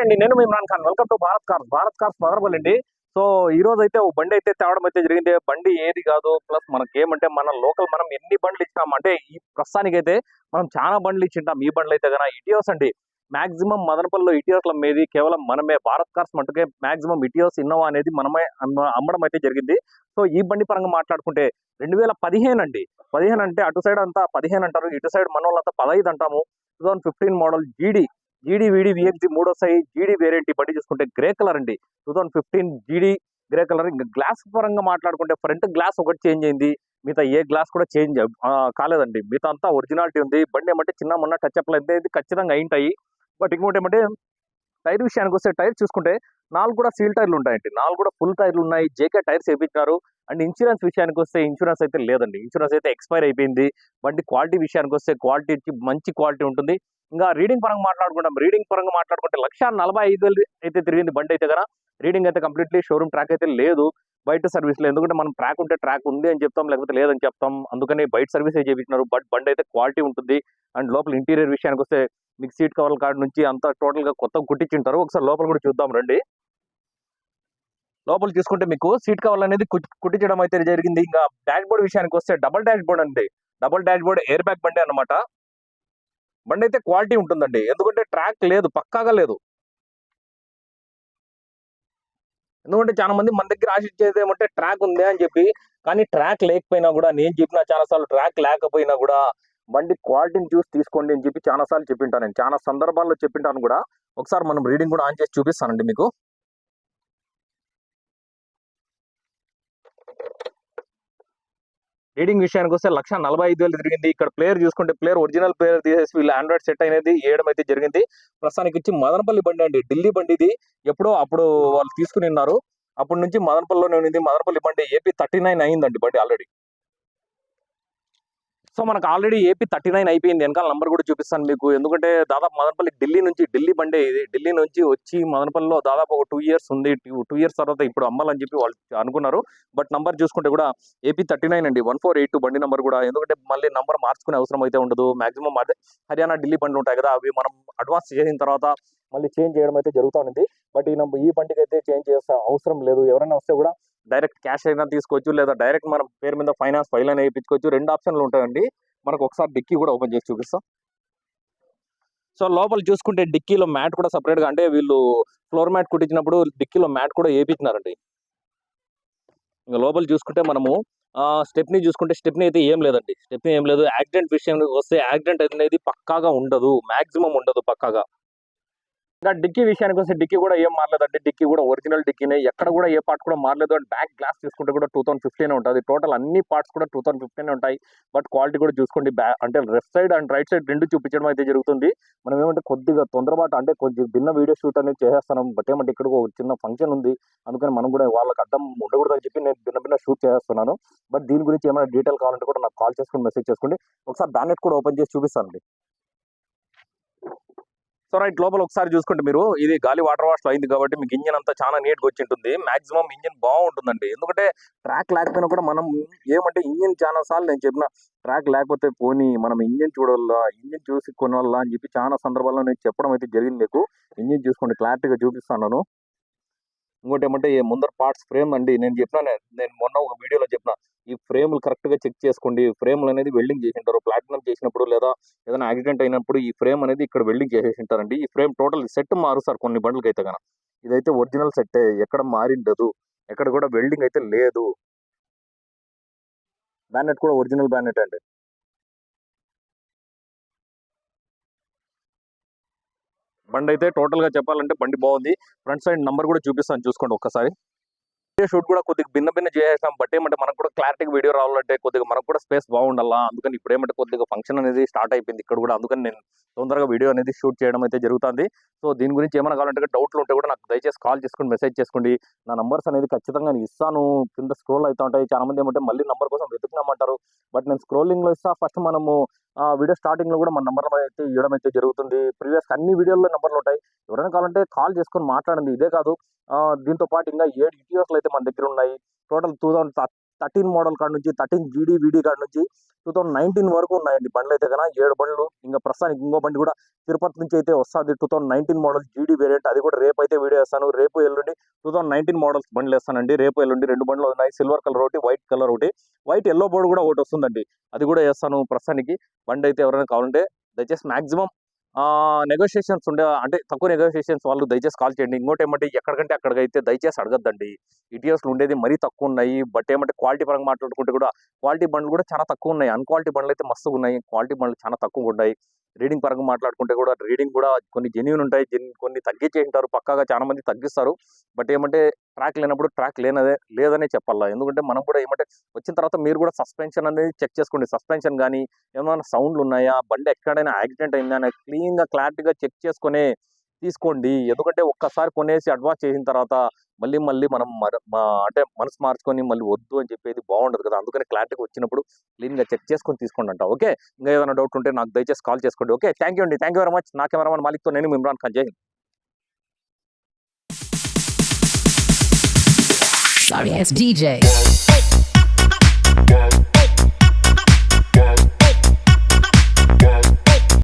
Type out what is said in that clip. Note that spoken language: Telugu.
అండి నేను మీ Imran Khan. Welcome to Bharat cars Bharat cars మదర్బల్ అండి. సో ఈ రోజు అయితే ఓ బండి అయితే తేవడం అయితే జరిగింది. బండి ఏది కాదు ప్లస్ మనకి ఏమంటే మన లోకల్ మనం ఎన్ని బండ్లు ఇచ్చినాం అంటే ఈ ప్రస్తుతానికి అయితే మనం చాలా బండ్లు ఇచ్చింటాం. ఈ బండ్లు అయితే కన్నా ఇటియోస్ అండి. మాక్సిమం మదనపల్లిలో ఇటియోస్ల మీది కేవలం మనమే భారత్ కార్స్ మటుకే మాక్సిమం ఇటియోస్ ఇన్నోవా అనేది మనమే అమ్మ- అమ్మడం అయితే జరిగింది. సో ఈ బండి పరంగా మాట్లాడుకుంటే రెండు వేల పదిహేను అండి. పదిహేను అంటే అటు సైడ్ అంతా పదిహేను అంటారు. ఇటు సైడ్ మన వాళ్ళంతా పదహైదు అంటాము. టూ థౌసండ్ ఫిఫ్టీన్ మోడల్ జీడీ జీడీ వీడి విఎక్జి మూడో వస్తాయి జీడీ వేరియంట్ బండి చూసుకుంటే గ్రే కలర్ అండి. Two thousand fifteen GD grey colour ఇంకా గ్లాస్ పరంగా మాట్లాడుకుంటే ఫ్రంట్ గ్లాస్ ఒకటి చేంజ్ అయింది. మిగతా ఏ గ్లాస్ కూడా చేంజ్ కాలేదండి. మిగతా అంతా ఒరిజినాలిటీ ఉంది. బండి ఏమంటే చిన్న మొన్న టచ్ అప్లు అయితే ఖచ్చితంగా అయింటాయి. బట్ ఇంకోటి ఏమంటే టైర్ విషయానికి వస్తే టైర్ చూసుకుంటే నాలుగు కూడా సీల్ టైర్లు ఉంటాయండి. నాలుగు కూడా ఫుల్ టైర్లు ఉన్నాయి. జేకే టైర్స్ వేయించినారు. అండ్ ఇన్సూరెన్స్ విషయానికి వస్తే ఇన్సూరెన్స్ అయితే లేదండి. ఇన్సూరెన్స్ అయితే ఎక్స్పైర్ అయిపోయింది. బండి క్వాలిటీ విషయానికి వస్తే క్వాలిటీ మంచి క్వాలిటీ ఉంటుంది. ఇంకా రీడింగ్ పరంగా మాట్లాడుకుంటాం. రీడింగ్ పరంగా మాట్లాడుకుంటే లక్ష నలభై ఐదు వేలు అయితే తిరిగింది బండి అయితే కదా. రీడింగ్ అయితే కంప్లీట్లీ షోరూమ్ ట్రాక్ అయితే లేదు. బయట సర్వీస్లో ఎందుకంటే మనం ట్రాక్ ఉంటే ట్రాక్ ఉంది అని చెప్తాం లేకపోతే లేదని చెప్తాం. అందుకని బయట సర్వీస్ చేయించినారు. బట్ బండి అయితే క్వాలిటీ ఉంటుంది. అండ్ లోపల ఇంటీరియర్ విషయానికి వస్తే మీకు సీట్ కవర్ల కాడ నుంచి అంతా టోటల్గా కొత్త కుట్టించుంటారు. ఒకసారి లోపల కూడా చూద్దాం రండి. లోపల చూసుకుంటే మీకు సీట్ కవర్లు అనేది కుట్టించడం అయితే జరిగింది. ఇంకా డాష్ బోర్డ్ విషయానికి వస్తే డబల్ డాష్ బోర్డ్ అండి. Double dashboard airbag బండి అన్నమాట. బండి అయితే క్వాలిటీ ఉంటుందండి. ఎందుకంటే ట్రాక్ లేదు పక్కాగా లేదు. ఎందుకంటే చాలా మంది మన దగ్గర ఆశించేది ఏమంటే ట్రాక్ ఉంది అని చెప్పి కానీ ట్రాక్ లేకపోయినా కూడా నేను చెప్పిన చాలా సార్లు ట్రాక్ లేకపోయినా కూడా బండి క్వాలిటీని చూసి తీసుకోండి అని చెప్పి చాలా సార్లు చెప్పింటాను నేను. చాలా సందర్భాల్లో చెప్పింటాను కూడా. ఒకసారి మనం రీడింగ్ కూడా ఆన్ చేసి చూపిస్తానండి మీకు. రీడింగ్ విషయానికి వస్తే లక్ష నలభై ఐదు వేలు తిరిగింది. ఇక్కడ ప్లేయర్ చూసుకుంటే ప్లేయర్ ఒరిజినల్ ప్లేయర్ తీసేసి వీళ్ళు ఆండ్రాయిడ్ సెట్ అనేది వేయడం అయితే జరిగింది. ప్రస్తుతానికి వచ్చి మదనపల్లి బండి అండి. ఢిల్లీ బండి ఇది. ఎప్పుడో అప్పుడు వాళ్ళు తీసుకుని ఉన్నారు. అప్పటి నుంచి మదనపల్లిలోనే ఉంది. మదనపల్లి బండి ఏపీ థర్టీ నైన్ అయిందండి బండి ఆల్రెడీ సో మనకు ఆల్రెడీ ఏపీ థర్టీ నైన్ అయిపోయింది. వెనకాల నంబర్ కూడా చూపిస్తాను మీకు. ఎందుకంటే దాదాపు మదనపల్లి ఢిల్లీ నుంచి ఢిల్లీ బండే ఇది. ఢిల్లీ నుంచి వచ్చి మదనపల్లిలో దాదాపు ఒక టూ ఇయర్స్ ఉంది. టూ ఇయర్స్ తర్వాత ఇప్పుడు అమ్మాలని చెప్పి వాళ్ళు అనుకున్నారు. బట్ నంబర్ చూసుకుంటే కూడా ఏపీ థర్టీ నైన్ అండి. వన్ ఫోర్ ఎయిట్ టూ బండి నంబర్ కూడా. ఎందుకంటే మళ్ళీ నంబర్ మార్చుకునే అవసరం అయితే ఉండదు. మాక్సిమం అదే హర్యానా ఢిల్లీ బండ్లు ఉంటాయి కదా. అవి మనం అడ్వాన్స్ చేసిన తర్వాత మళ్ళీ చేంజ్ చేయడం అయితే జరుగుతూ ఉంది. బట్ ఈ నంబర్ ఈ బండికి అయితే చేంజ్ చేసే అవసరం లేదు. ఎవరైనా వస్తే కూడా డైరెక్ట్ క్యాష్ అయినా తీసుకోవచ్చు లేదా డైరెక్ట్ మన పేరు మీద ఫైనాన్స్ ఫైల్ అయినా వేయించుకోవచ్చు. రెండు ఆప్షన్లు ఉంటాయండి. మనకు ఒకసారి డిక్కీ కూడా ఓపెన్ చేసి చూపిస్తాం. సో లోపల చూసుకుంటే డిక్కీలో మ్యాట్ కూడా సపరేట్గా అంటే వీళ్ళు ఫ్లోర్ మ్యాట్ కుట్టించినప్పుడు డిక్కీలో మ్యాట్ కూడా వేయించినారండి ఇంకా లోపల చూసుకుంటే మనము స్టెప్ని చూసుకుంటే స్టెప్ని అయితే ఏం లేదండి. స్టెప్ని ఏం లేదు. యాక్సిడెంట్ విషయం వస్తే యాక్సిడెంట్ అనేది పక్కాగా ఉండదు. మ్యాక్సిమం ఉండదు పక్కాగా. ఇంకా డిక్కీ విషయానికి వస్తే డిక్కీ కూడా ఏం మారలేదండి. డిక్కీ కూడా ఒరిజినల్ డిక్కీనే. ఎక్కడ కూడా ఏ పార్ట్ కూడా మారలేదు. అండ్ బ్యాక్ గ్లాస్ తీసుకుంటే కూడా టూ థౌసండ్ ఫిఫ్టీనే ఉంటుంది. టోటల్ అన్ని పార్ట్స్ కూడా టూ థౌసండ్ ఫిఫ్టీనే ఉంటాయి. బట్ క్వాలిటీ కూడా చూసుకోండి. బ్యా అంటే left side and right side రెండు చూపించడం అయితే జరుగుతుంది. మనం ఏమంటే కొద్దిగా తొందరపాటు అంటే కొద్దిగా భిన్న వీడియో షూట్ అనేది చేసేస్తున్నాం. బట్ ఏమంటే ఇక్కడ ఒక చిన్న ఫంక్షన్ ఉంది. అందుకని మనం కూడా వాళ్ళకి అడ్డం ఉండకూడదు అని చెప్పి నేను భిన్న భిన్న షూట్ చేస్తున్నాను. బట్ దీని గురించి ఏమైనా డీటెయిల్ కావాలంటే కూడా నాకు కాల్ చేసుకుని మెసేజ్ చేసుకోండి. ఒకసారి బ్యానెట్ కూడా ఓపెన్ చేసి చూపిస్తానండి. సో రైట్ లోపల ఒకసారి చూసుకుంటే మీరు ఇది గాలి వాటర్ వాష్ అయింది కాబట్టి మీకు ఇంజిన్ అంతా చాలా నీట్గా వచ్చి ఉంటుంది మాక్సిమం ఇంజిన్ బాగుంటుందండి. ఎందుకంటే ట్రాక్ లేకపోయినా కూడా మనం ఏమంటే ఇంజిన్ చాలా సార్లు నేను చెప్పిన ట్రాక్ లేకపోతే పోనీ మనం ఇంజిన్ చూడాల ఇంజిన్ చూసి కొనవల్ల అని చెప్పి చాలా సందర్భాల్లో నేను చెప్పడం అయితే జరిగింది మీకు. ఇంజిన్ చూసుకోండి క్లారిటీగా చూపిస్తున్నాను. ఇంకోటి ఏమంటే ముందర పార్ట్స్ ఫ్రేమ్ అండి. నేను చెప్పిన నేను మొన్న ఒక వీడియోలో చెప్పిన ఈ ఫ్రేములు కరెక్ట్గా చెక్ చేసుకోండి. ఫ్రేములు అనేది వెల్డింగ్ చేసి ఉంటారు ప్లాటినం చేసినప్పుడు లేదా ఏదైనా యాక్సిడెంట్ అయినప్పుడు ఈ ఫ్రేమ్ అనేది ఇక్కడ వెల్డింగ్ చేసేసింటారండి. ఈ ఫ్రేమ్ టోటల్ సెట్ మారుస్తారు కొన్ని బండ్లకి అయితే కనుక ఇదైతే ఒరిజినల్ సెట్టే. ఎక్కడ మారిండదు. ఎక్కడ కూడా వెల్డింగ్ అయితే లేదు. బ్యానెట్ కూడా ఒరిజినల్ బ్యానెట్ అండి. బండి అయితే టోటల్గా చెప్పాలంటే బండి బాగుంది. ఫ్రంట్ సైడ్ నంబర్ కూడా చూపిస్తాను చూసుకోండి ఒక్కసారి. షూట్ కూడా కొద్దిగా భిన్న భిన్న చేసేసాం బట్ ఏమంటే మనకు కూడా క్లారిటీగా వీడియో రావాలంటే కొద్దిగా మనకు కూడా స్పేస్ బాగుండాలా? అందుకని ఇప్పుడు ఏమంటే కొద్దిగా ఫంక్షన్ అనేది స్టార్ట్ అయిపోయింది ఇక్కడ కూడా. అందుకని నేను తొందరగా వీడియో అనేది షూట్ చేయడం అయితే జరుగుతుంది. సో దీని గురించి ఏమైనా కావాలంటే డౌట్లు ఉంటే కూడా నాకు దయచేసి కాల్ చేసుకోండి మెసేజ్ చేసుకోండి. నా నంబర్స్ అనేది ఖచ్చితంగా నేను ఇస్తాను. కింద స్క్రోల్ అవుతా ఉంటాయి. చాలా మంది ఏమంటే మళ్ళీ నంబర్ కోసం వెతుకున్నామంటారు బట్ నేను స్క్రోలింగ్లో ఇస్తా. ఫస్ట్ మనము వీడియో స్టార్టింగ్లో కూడా మన నెంబర్ అయితే ఇవ్వడం అయితే జరుగుతుంది. ప్రీవియస్ అన్ని వీడియోల్లో నెంబర్లు ఉంటాయి. ఎవరైనా కావాలంటే కాల్ చేసుకొని మాట్లాడండి. ఇదే కాదు. దీంతో పాటు ఇంకా ఏడు ఇటీఎస్లు అయితే మన దగ్గర ఉన్నాయి. Total two thousand thirteen model కాడ నుంచి థర్టీన్ జీడీ వీడీ కాడ నుంచి టూ థౌసండ్ నైన్టీన్ వరకు ఉన్నాయండి బండ్లు అయితే కన్నా ఏడు బండ్లు ఇంకా ప్రస్తుతానికి ఇంకో బండి కూడా తిరుపతి నుంచి అయితే వస్తుంది. Two thousand nineteen model GD variant అది కూడా రేపు అయితే వీడియో వేస్తాను రేపు ఎల్లుండి టూ థౌసండ్ నైన్టీన్ మోడల్స్ బండ్లు వేస్తానండి రేపు ఎల్లుండి రెండు బండ్లు ఉన్నాయి. సిల్వర్ కలర్ ఒకటి వైట్ కలర్ ఒకటి. వైట్ ఎల్లో బోర్డు కూడా ఒకటి వస్తుందండి. అది కూడా వేస్తాను ప్రస్తుతానికి. బండి అయితే ఎవరైనా కావాలంటే దయచేసి మాక్సిమం నెగోషియేషన్స్ ఉండే అంటే తక్కువ నెగోషియేషన్స్ వాళ్ళు దయచేసి కాల్ చేయండి. ఇంకోటి ఏమంటే ఎక్కడికంటే అక్కడికైతే దయచేసి అడగద్దండి. ఇటీఎస్లు ఉండేది మరీ తక్కువ ఉన్నాయి. బట్ ఏమంటే క్వాలిటీ పరంగా మాట్లాడుకుంటే కూడా క్వాలిటీ బండ్లు కూడా చాలా తక్కువ ఉన్నాయి. అన్క్వాలిటీ బండ్లు అయితే మస్తు ఉన్నాయి. క్వాలిటీ బండ్లు చాలా తక్కువ ఉన్నాయి. రీడింగ్ పరంగా మాట్లాడుకుంటే కూడా రీడింగ్ కూడా కొన్ని జెన్యున్ ఉంటాయి. జెన్ కొన్ని తగ్గించే ఉంటారు పక్కాగా చాలా మంది తగ్గిస్తారు. బట్ ఏమంటే ట్రాక్ లేనప్పుడు ట్రాక్ లేనదే లేదనే చెప్పాలా? ఎందుకంటే మనం కూడా ఏమంటే వచ్చిన తర్వాత మీరు కూడా సస్పెన్షన్ అనేది చెక్ చేసుకోండి. సస్పెన్షన్ కానీ ఏమైనా సౌండ్లు ఉన్నాయా? బండి ఎక్కడైనా యాక్సిడెంట్ అయిందా? అని క్లీన్గా క్లారిటీగా చెక్ చేసుకునే తీసుకోండి. ఎందుకంటే ఒక్కసారి కొనేసి అడ్వాన్స్ చేసిన తర్వాత మళ్ళీ మళ్ళీ మనం అంటే మనసు మార్చుకొని మళ్ళీ వద్దు అని చెప్పేది బాగుండదు కదా. అందుకని క్లారిటీగా వచ్చినప్పుడు క్లీన్గా చెక్ చేసుకొని తీసుకోండి అంట. ఓకే? ఇంకా ఏదైనా డౌట్ ఉంటే నాకు దయచేసి కాల్ చేసుకోండి. ఓకే? థ్యాంక్ యూ అండి. Thank you very much. నా కెమెరామన్ మాలిక్తో నేను ఇమ్రాన్ ఖాన్. జై sorry ass DJ.